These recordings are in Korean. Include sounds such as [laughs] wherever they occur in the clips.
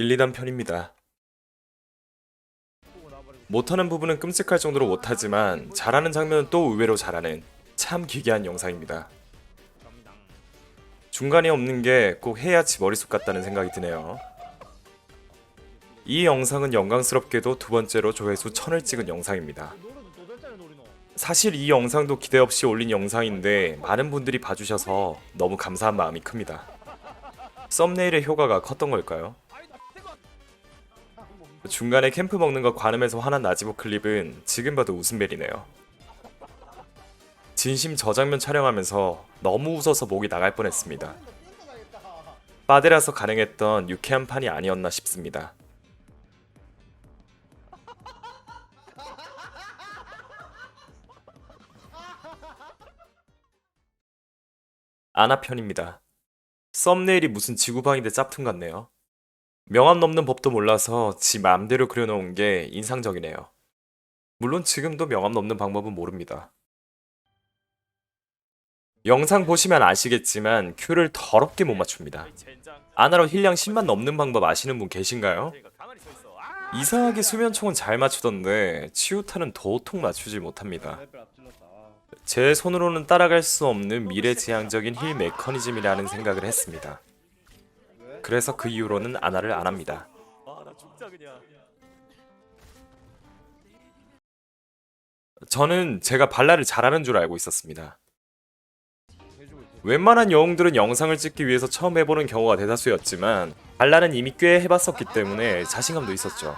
1, 2단 편입니다. 못하는 부분은 끔찍할 정도로 못하지만 잘하는 장면은 또 의외로 잘하는 참 기괴한 영상입니다. 중간이 없는 게 꼭 해야지 머릿속 같다는 생각이 드네요. 이 영상은 영광스럽게도 두 번째로 조회수 1000을 찍은 영상입니다. 사실 이 영상도 기대 없이 올린 영상인데 많은 분들이 봐주셔서 너무 감사한 마음이 큽니다. 썸네일의 효과가 컸던 걸까요? 중간에 캠프 먹는 거 관음해서 화난 나지보 클립은 지금 봐도 웃음벨이네요. 진심 저 장면 촬영하면서 너무 웃어서 목이 나갈 뻔했습니다. 빠데라서 가능했던 유쾌한 판이 아니었나 싶습니다. 아나 편입니다. 썸네일이 무슨 지구방인데 짭퉁 같네요. 명함 넘는 법도 몰라서 지 맘대로 그려놓은 게 인상적이네요. 물론 지금도 명함 넘는 방법은 모릅니다. 영상 보시면 아시겠지만 큐를 더럽게 못 맞춥니다. 아나로 힐량 10만 넘는 방법 아시는 분 계신가요? 이상하게 수면총은 잘 맞추던데 치유타는 도통 맞추지 못합니다. 제 손으로는 따라갈 수 없는 미래지향적인 힐 메커니즘이라는 생각을 했습니다. 그래서 그 이후로는 아나를 안 합니다. 저는 제가 발라를 잘하는 줄 알고 있었습니다. 웬만한 영웅들은 영상을 찍기 위해서 처음 해보는 경우가 대다수였지만 발라는 이미 꽤 해봤었기 때문에 자신감도 있었죠.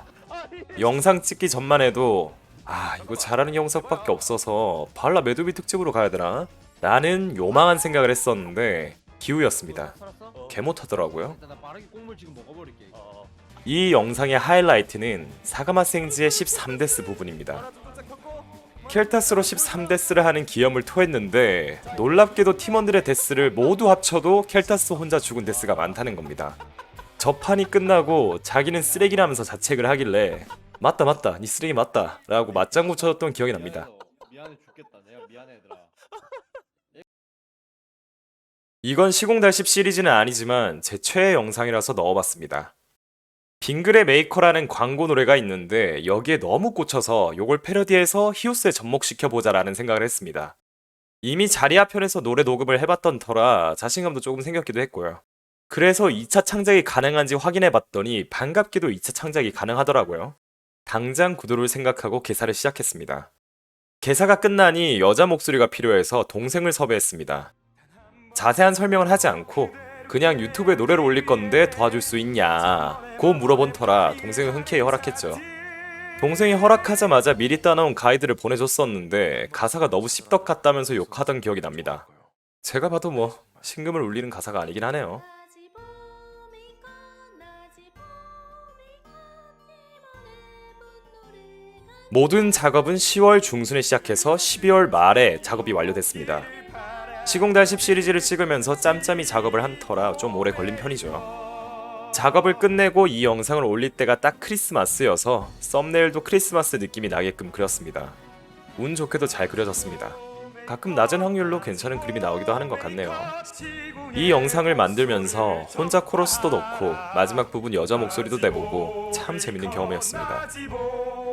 영상 찍기 전만 해도 아 이거 잘하는 영상밖에 없어서 발라 매드비 특집으로 가야 되나? 라는 요망한 생각을 했었는데 기우였습니다. 개 못하더라고요. 일단 나 빠르게 곡물 지금 먹어버릴게. 이 영상의 하이라이트는 사가마 생지의 13데스 부분입니다. 켈타스로 13데스를 하는 기염을 토했는데 놀랍게도 팀원들의 데스를 모두 합쳐도 켈타스 혼자 죽은 데스가 많다는 겁니다. 저 판이 끝나고 자기는 쓰레기라면서 자책을 하길래 맞다 맞다 니 쓰레기 맞다 라고 맞장구 쳐줬던 기억이 납니다. 미안해 죽겠다. 내가 미안해 얘들아. 이건 시공달십 시리즈는 아니지만 제 최애 영상이라서 넣어봤습니다. 빙글의 메이커라는 광고 노래가 있는데 여기에 너무 꽂혀서 요걸 패러디해서 히오스에 접목시켜보자라는 생각을 했습니다. 이미 자리아 편에서 노래 녹음을 해봤던 터라 자신감도 조금 생겼기도 했고요. 그래서 2차 창작이 가능한지 확인해봤더니 반갑게도 2차 창작이 가능하더라고요. 당장 구도를 생각하고 개사를 시작했습니다. 개사가 끝나니 여자 목소리가 필요해서 동생을 섭외했습니다. 자세한 설명을 하지 않고 그냥 유튜브에 노래를 올릴 건데 도와줄 수 있냐 고 물어본 터라 동생은 흔쾌히 허락했죠. 동생이 허락하자마자 미리 따놓은 가이드를 보내줬었는데 가사가 너무 씹덕 같다면서 욕하던 기억이 납니다. 제가 봐도 뭐 신금을 울리는 가사가 아니긴 하네요. 모든 작업은 10월 중순에 시작해서 12월 말에 작업이 완료됐습니다. 시공달 10 시리즈를 찍으면서 짬짬이 작업을 한 터라 좀 오래 걸린 편이죠. 작업을 끝내고 이 영상을 올릴 때가 딱 크리스마스여서 썸네일도 크리스마스 느낌이 나게끔 그렸습니다. 운 좋게도 잘 그려졌습니다. 가끔 낮은 확률로 괜찮은 그림이 나오기도 하는 것 같네요. 이 영상을 만들면서 혼자 코러스도 넣고 마지막 부분 여자 목소리도 내보고 참 재밌는 경험이었습니다.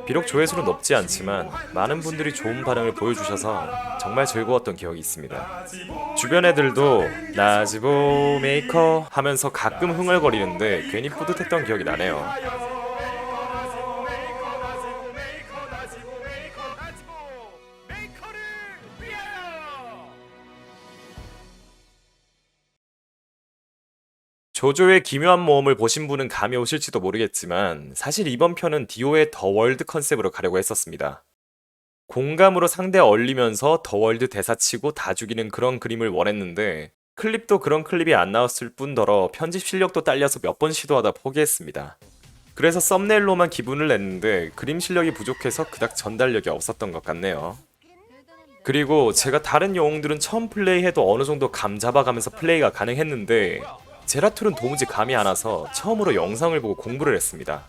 비록 조회수는 높지 않지만 많은 분들이 좋은 반응을 보여주셔서 정말 즐거웠던 기억이 있습니다. 주변 애들도 나지보 메이커 하면서 가끔 흥얼거리는데 괜히 뿌듯했던 기억이 나네요. 조조의 기묘한 모험을 보신 분은 감이 오실지도 모르겠지만 사실 이번 편은 디오의 더 월드 컨셉으로 가려고 했었습니다. 공감으로 상대 얼리면서 더 월드 대사치고 다 죽이는 그런 그림을 원했는데 클립도 그런 클립이 안 나왔을 뿐더러 편집 실력도 딸려서 몇 번 시도하다 포기했습니다. 그래서 썸네일로만 기분을 냈는데 그림 실력이 부족해서 그닥 전달력이 없었던 것 같네요. 그리고 제가 다른 영웅들은 처음 플레이해도 어느 정도 감 잡아가면서 플레이가 가능했는데 제라툴은 도무지 감이 안 와서 처음으로 영상을 보고 공부를 했습니다.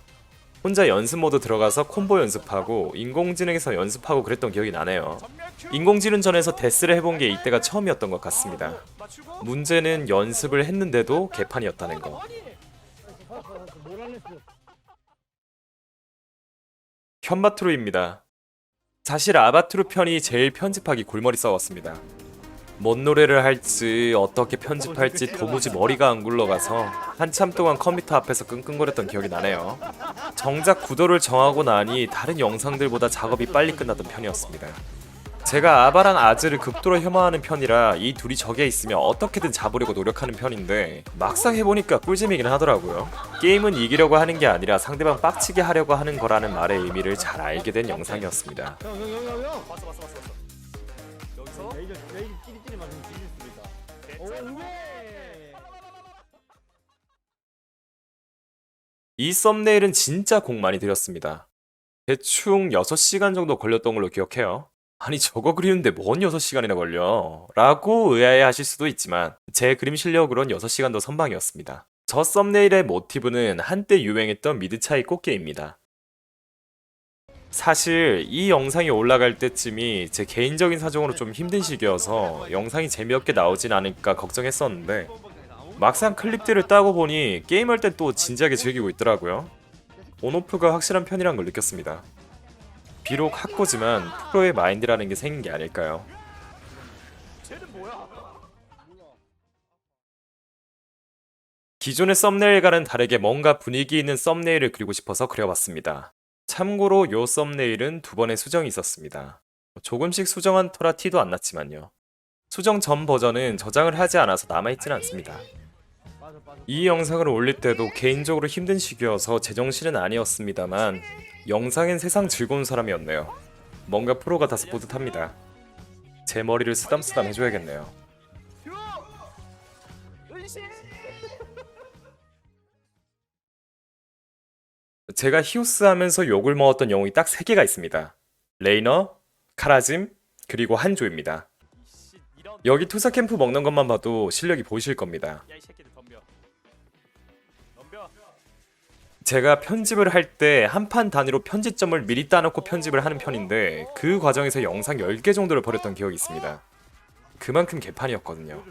혼자 연습 모드 들어가서 콤보 연습하고 인공지능에서 연습하고 그랬던 기억이 나네요. 인공지능 전에서 데스를 해본 게 이때가 처음이었던 것 같습니다. 문제는 연습을 했는데도 개판이었다는 거. 모랄레스. 현바트루입니다. 사실 아바트루 편이 제일 편집하기 골머리 싸웠습니다. 뭔 노래를 할지 어떻게 편집할지 도무지 머리가 안 굴러가서 한참 동안 컴퓨터 앞에서 끙끙거렸던 기억이 나네요. 정작 구도를 정하고 나니 다른 영상들보다 작업이 빨리 끝났던 편이었습니다. 제가 아바랑 아즈를 극도로 혐오하는 편이라 이 둘이 적에 있으면 어떻게든 잡으려고 노력하는 편인데 막상 해보니까 꿀잼이긴 하더라고요. 게임은 이기려고 하는 게 아니라 상대방 빡치게 하려고 하는 거라는 말의 의미를 잘 알게 된 영상이었습니다. 이 썸네일은 진짜 공 많이 들였습니다. 대충 6시간 정도 걸렸던 걸로 기억해요. 아니 저거 그리는데 뭔 6시간이나 걸려? 라고 의아해 하실 수도 있지만 제 그림 실력으론 6시간도 선방이었습니다. 저 썸네일의 모티브는 한때 유행했던 미드 차이 꽃게입니다. 사실 이 영상이 올라갈 때쯤이 제 개인적인 사정으로 좀 힘든 시기여서 영상이 재미없게 나오진 않을까 걱정했었는데 막상 클립들을 따고 보니 게임할 땐 또 진지하게 즐기고 있더라고요. 온오프가 확실한 편이란 걸 느꼈습니다. 비록 학고지만 프로의 마인드라는 게 생긴 게 아닐까요? 기존의 썸네일과는 다르게 뭔가 분위기 있는 썸네일을 그리고 싶어서 그려봤습니다. 참고로 요 썸네일은 두 번의 수정이 있었습니다. 조금씩 수정한 터라 티도 안 났지만요. 수정 전 버전은 저장을 하지 않아서 남아있진 않습니다. 이 영상을 올릴 때도 개인적으로 힘든 시기여서 제정신은 아니었습니다만 영상엔 세상 즐거운 사람이었네요. 뭔가 프로 같아서 뿌듯합니다. 제 머리를 쓰담쓰담 해줘야겠네요. 제가 히오스 하면서 욕을 먹었던 영웅이 딱 3개가 있습니다. 레이너, 카라짐, 그리고 한조입니다. 여기 투사 캠프 먹는 것만 봐도 실력이 보이실 겁니다. 제가 편집을 할 때 한 판 단위로 편집점을 미리 따놓고 편집을 하는 편인데 그 과정에서 영상 10개 정도를 버렸던 기억이 있습니다. 그만큼 개판이었거든요.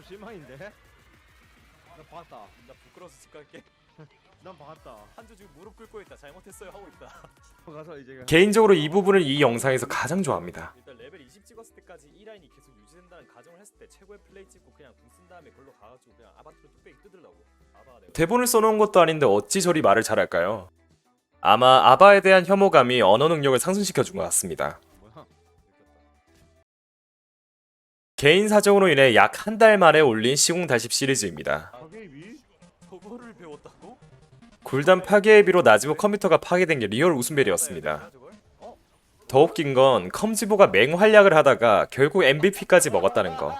난 봤다. 한조 지금 무릎 꿇고 있다. 잘못했어요 하고 있다. [laughs] 가서 이제 개인적으로 이 부분을 이 영상에서 가장 좋아합니다. 일단 레벨 20 찍었을 때까지 이 라인이 계속 유지된다는 가정을 했을 때 최고의 플레이 찍고 그냥 궁쓴 다음에 걸로 가가지고 그냥 아바트로 뚝배기 뜯으려고 아바가 내가 대본을 써놓은 것도 아닌데 어찌 저리 말을 잘할까요? 아마 아바에 대한 혐오감이 언어 능력을 상승시켜 준 것 같습니다. 뭐야? 개인 사정으로 인해 약 한 달 만에 올린 시공 달십 시리즈입니다. 가게비? 굴단 파괴의 비로 나지모 컴퓨터가 파괴된 게 리얼 웃음벨이었습니다. 더 웃긴 건 컴지보가 맹활약을 하다가 결국 MVP까지 먹었다는 거.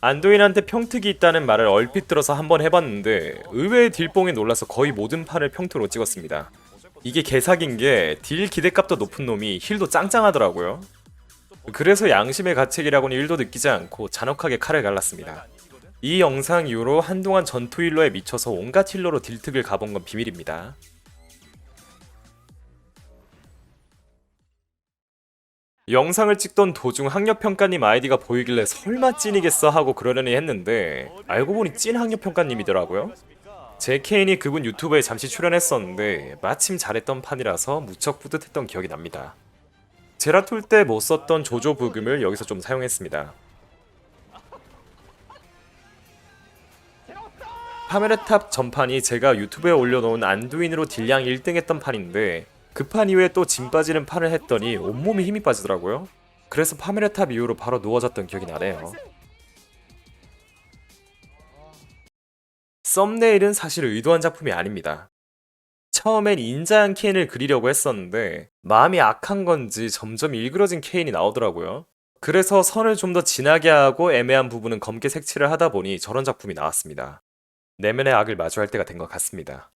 안도인한테 평특이 있다는 말을 얼핏 들어서 한번 해봤는데 의외의 딜뽕에 놀라서 거의 모든 판을 평투로 찍었습니다. 이게 개사긴 게 딜 기대값도 높은 놈이 힐도 짱짱하더라고요. 그래서 양심의 가책이라고는 1도 느끼지 않고 잔혹하게 칼을 갈랐습니다. 이 영상 이후로 한동안 전투 힐러에 미쳐서 온갖 힐러로 딜특을 가본 건 비밀입니다. 영상을 찍던 도중 학력평가님 아이디가 보이길래 설마 찐이겠어 하고 그러려니 했는데 알고 보니 찐 학력평가님이더라고요. 제 케인이 그분 유튜브에 잠시 출연했었는데 마침 잘했던 판이라서 무척 뿌듯했던 기억이 납니다. 제라툴 때 못 썼던 조조 부금을 여기서 좀 사용했습니다. 파메르탑 전판이 제가 유튜브에 올려놓은 안두인으로 딜량 1등 했던 판인데 그 판 이후에 또 짐 빠지는 판을 했더니 온몸에 힘이 빠지더라고요. 그래서 파메르탑 이후로 바로 누워졌던 기억이 나네요. 썸네일은 사실 의도한 작품이 아닙니다. 처음엔 인자한 케인을 그리려고 했었는데 마음이 악한 건지 점점 일그러진 케인이 나오더라고요. 그래서 선을 좀 더 진하게 하고 애매한 부분은 검게 색칠을 하다 보니 저런 작품이 나왔습니다. 내면의 악을 마주할 때가 된 것 같습니다.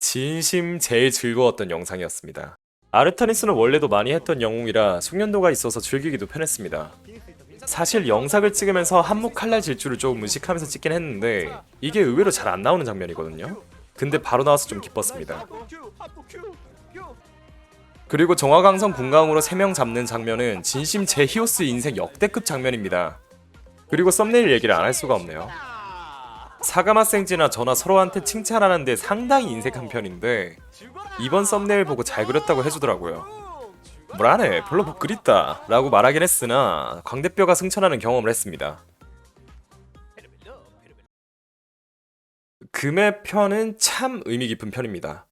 진심 제일 즐거웠던 영상이었습니다. 아르타니스는 원래도 많이 했던 영웅이라 숙련도가 있어서 즐기기도 편했습니다. 사실 영상을 찍으면서 한몫 칼날 질주를 조금 의식하면서 찍긴 했는데 이게 의외로 잘 안 나오는 장면이거든요. 근데 바로 나와서 좀 기뻤습니다. 그리고 정화강성 군강으로 3명 잡는 장면은 진심 제 히오스 인생 역대급 장면입니다. 그리고 썸네일 얘기를 안 할 수가 없네요. 사가마생지나 저나 서로한테 칭찬하는데 상당히 인색한 편인데 이번 썸네일 보고 잘 그렸다고 해주더라고요. 뭐라네 별로 못 그렸다 라고 말하긴 했으나 광대뼈가 승천하는 경험을 했습니다. 금의 편은 참 의미 깊은 편입니다.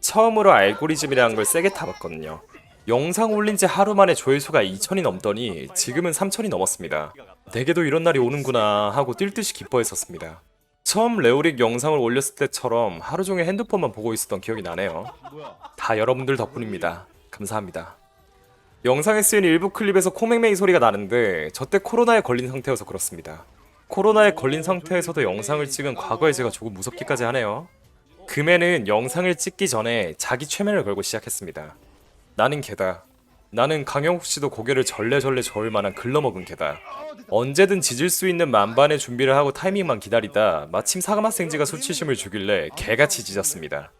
처음으로 알고리즘이라는 걸 세게 타봤거든요. 영상 올린 지 하루 만에 조회수가 2천이 넘더니 지금은 3천이 넘었습니다. 내게도 이런 날이 오는구나 하고 뛸 듯이 기뻐했었습니다. 처음 레오릭 영상을 올렸을 때처럼 하루 종일 핸드폰만 보고 있었던 기억이 나네요. 다 여러분들 덕분입니다. 감사합니다. 영상에 쓰인 일부 클립에서 코맹맹이 소리가 나는데 저때 코로나에 걸린 상태여서 그렇습니다. 코로나에 걸린 상태에서도 영상을 찍은 과거의 제가 조금 무섭기까지 하네요. 금에는 영상을 찍기 전에 자기 최면을 걸고 시작했습니다. 나는 개다. 나는 강영욱 씨도 고개를 절레절레 저을 만한 글러먹은 개다. 언제든 짖을 수 있는 만반의 준비를 하고 타이밍만 기다리다 마침 사가마생지가 수치심을 주길래 개같이 짖었습니다.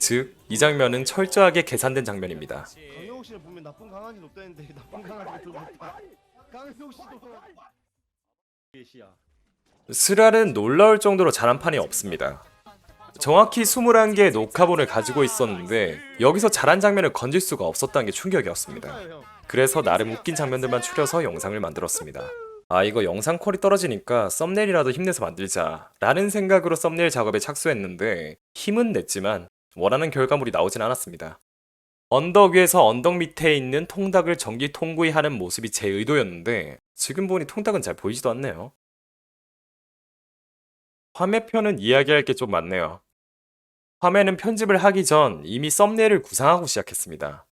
즉, 이 장면은 철저하게 계산된 장면입니다. 강영욱 씨를 보면 나쁜 강아지 높다는데 나쁜 강아지가 들고 있다. 강영욱 씨도 예시야. 스랄은 놀라울 정도로 잘한 판이 없습니다. 정확히 21개의 녹화본을 가지고 있었는데 여기서 잘한 장면을 건질 수가 없었다는 게 충격이었습니다. 그래서 나름 웃긴 장면들만 추려서 영상을 만들었습니다. 아 이거 영상 퀄이 떨어지니까 썸네일이라도 힘내서 만들자 라는 생각으로 썸네일 작업에 착수했는데 힘은 냈지만 원하는 결과물이 나오진 않았습니다. 언덕 위에서 언덕 밑에 있는 통닭을 전기 통구이하는 모습이 제 의도였는데 지금 보니 통닭은 잘 보이지도 않네요. 화면편은 이야기할 게 좀 많네요. 화면은 편집을 하기 전 이미 썸네일을 구상하고 시작했습니다.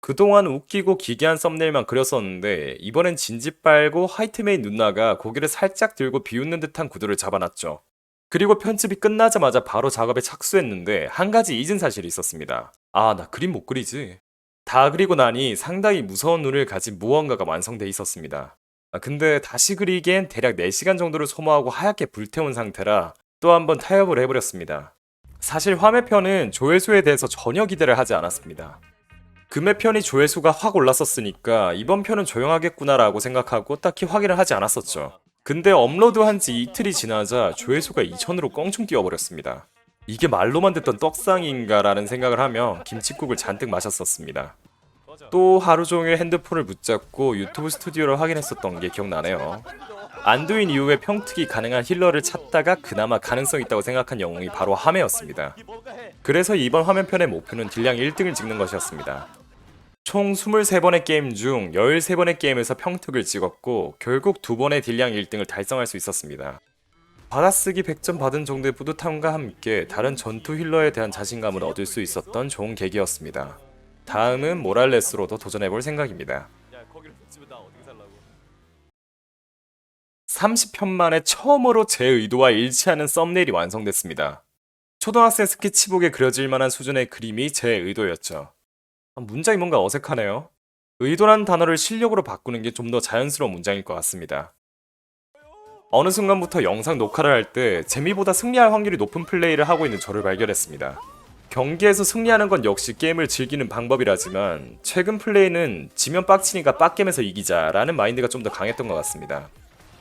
그동안 웃기고 기괴한 썸네일만 그렸었는데 이번엔 진지 빨고 화이트메인 누나가 고개를 살짝 들고 비웃는 듯한 구도를 잡아놨죠. 그리고 편집이 끝나자마자 바로 작업에 착수했는데 한 가지 잊은 사실이 있었습니다. 아, 나 그림 못 그리지. 다 그리고 나니 상당히 무서운 눈을 가진 무언가가 완성돼 있었습니다. 아, 근데 다시 그리기엔 대략 4시간 정도를 소모하고 하얗게 불태운 상태라 또 한 번 타협을 해버렸습니다. 사실 화매편은 조회수에 대해서 전혀 기대를 하지 않았습니다. 금의 편이 조회수가 확 올랐었으니까 이번 편은 조용하겠구나라고 생각하고 딱히 확인을 하지 않았었죠. 근데 업로드한 지 이틀이 지나자 조회수가 2천으로 껑충 뛰어버렸습니다. 이게 말로만 듣던 떡상인가라는 생각을 하며 김치국을 잔뜩 마셨었습니다. 또 하루 종일 핸드폰을 붙잡고 유튜브 스튜디오를 확인했었던 게 기억나네요. 안두인 이후에 평특이 가능한 힐러를 찾다가 그나마 가능성 있다고 생각한 영웅이 바로 하메였습니다. 그래서 이번 화면편의 목표는 딜량 1등을 찍는 것이었습니다. 총 23번의 게임 중 13번의 게임에서 평특을 찍었고 결국 두 번의 딜량 1등을 달성할 수 있었습니다. 받아쓰기 100점 받은 정도의 뿌듯함과 함께 다른 전투 힐러에 대한 자신감을 얻을 수 있었던 좋은 계기였습니다. 다음은 모랄레스로도 도전해볼 생각입니다. 야 거기를 붙이면 나 어떻게 살라고? 30편 만에 처음으로 제 의도와 일치하는 썸네일이 완성됐습니다. 초등학생 스케치북에 그려질 만한 수준의 그림이 제 의도였죠. 아, 문장이 뭔가 어색하네요. 의도란 단어를 실력으로 바꾸는 게 좀 더 자연스러운 문장일 것 같습니다. 어느 순간부터 영상 녹화를 할 때 재미보다 승리할 확률이 높은 플레이를 하고 있는 저를 발견했습니다. 경기에서 승리하는 건 역시 게임을 즐기는 방법이라지만 최근 플레이는 지면 빡치니까 빡겜에서 이기자라는 마인드가 좀 더 강했던 것 같습니다.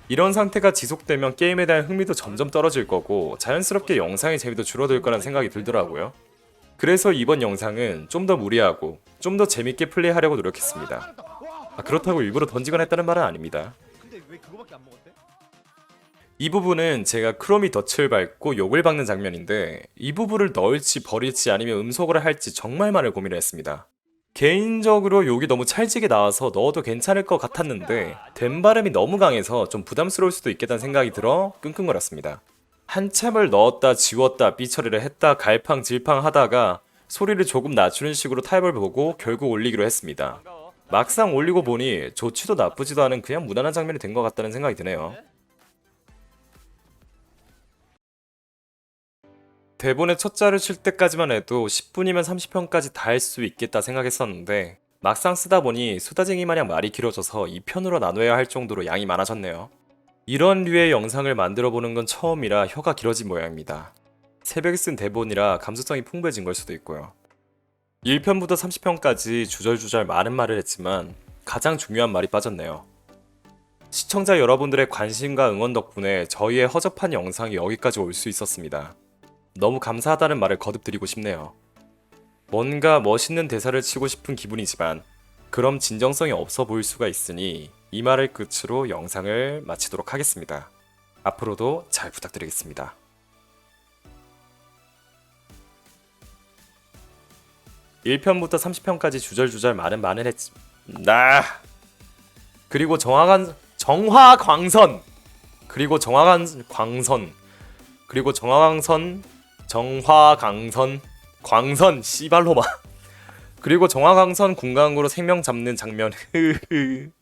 이런 상태가 지속되면 게임에 대한 흥미도 점점 떨어질 거고 자연스럽게 영상의 재미도 줄어들 거란 생각이 들더라고요. 그래서 이번 영상은 좀 더 무리하고 좀 더 재밌게 플레이하려고 노력했습니다. 아, 그렇다고 일부러 던지거나 했다는 말은 아닙니다. 이 부분은 제가 크롬이 덫을 밟고 욕을 박는 장면인데 이 부분을 넣을지 버릴지 아니면 음소거를 할지 정말 많은 고민을 했습니다. 개인적으로 욕이 너무 찰지게 나와서 넣어도 괜찮을 것 같았는데 된 발음이 너무 강해서 좀 부담스러울 수도 있겠다는 생각이 들어 끙끙거렸습니다. 한참을 넣었다 지웠다 삐처리를 했다 갈팡질팡 하다가 소리를 조금 낮추는 식으로 타입을 보고 결국 올리기로 했습니다. 막상 올리고 보니 좋지도 나쁘지도 않은 그냥 무난한 장면이 된 것 같다는 생각이 드네요. 대본의 첫 자를 칠 때까지만 해도 10분이면 30편까지 다 할 수 있겠다 생각했었는데 막상 쓰다 보니 수다쟁이 마냥 말이 길어져서 2편으로 나눠야 할 정도로 양이 많아졌네요. 이런 류의 영상을 만들어 보는 건 처음이라 혀가 길어진 모양입니다. 새벽에 쓴 대본이라 감수성이 풍부해진 걸 수도 있고요. 1편부터 30편까지 주절주절 많은 말을 했지만 가장 중요한 말이 빠졌네요. 시청자 여러분들의 관심과 응원 덕분에 저희의 허접한 영상이 여기까지 올 수 있었습니다. 너무 감사하다는 말을 거듭 드리고 싶네요. 뭔가 멋있는 대사를 치고 싶은 기분이지만 그럼 진정성이 없어 보일 수가 있으니 이 말을 끝으로 영상을 마치도록 하겠습니다. 앞으로도 잘 부탁드리겠습니다. (1편부터) (30편까지) 주절주절 말은 많은 했지 나 그리고 정화관 정화광선 그리고 정화관 광선 그리고 정화광선 정화강선 광선 씨발로마. 그리고 정화광선 궁강으로 생명 잡는 장면 [laughs]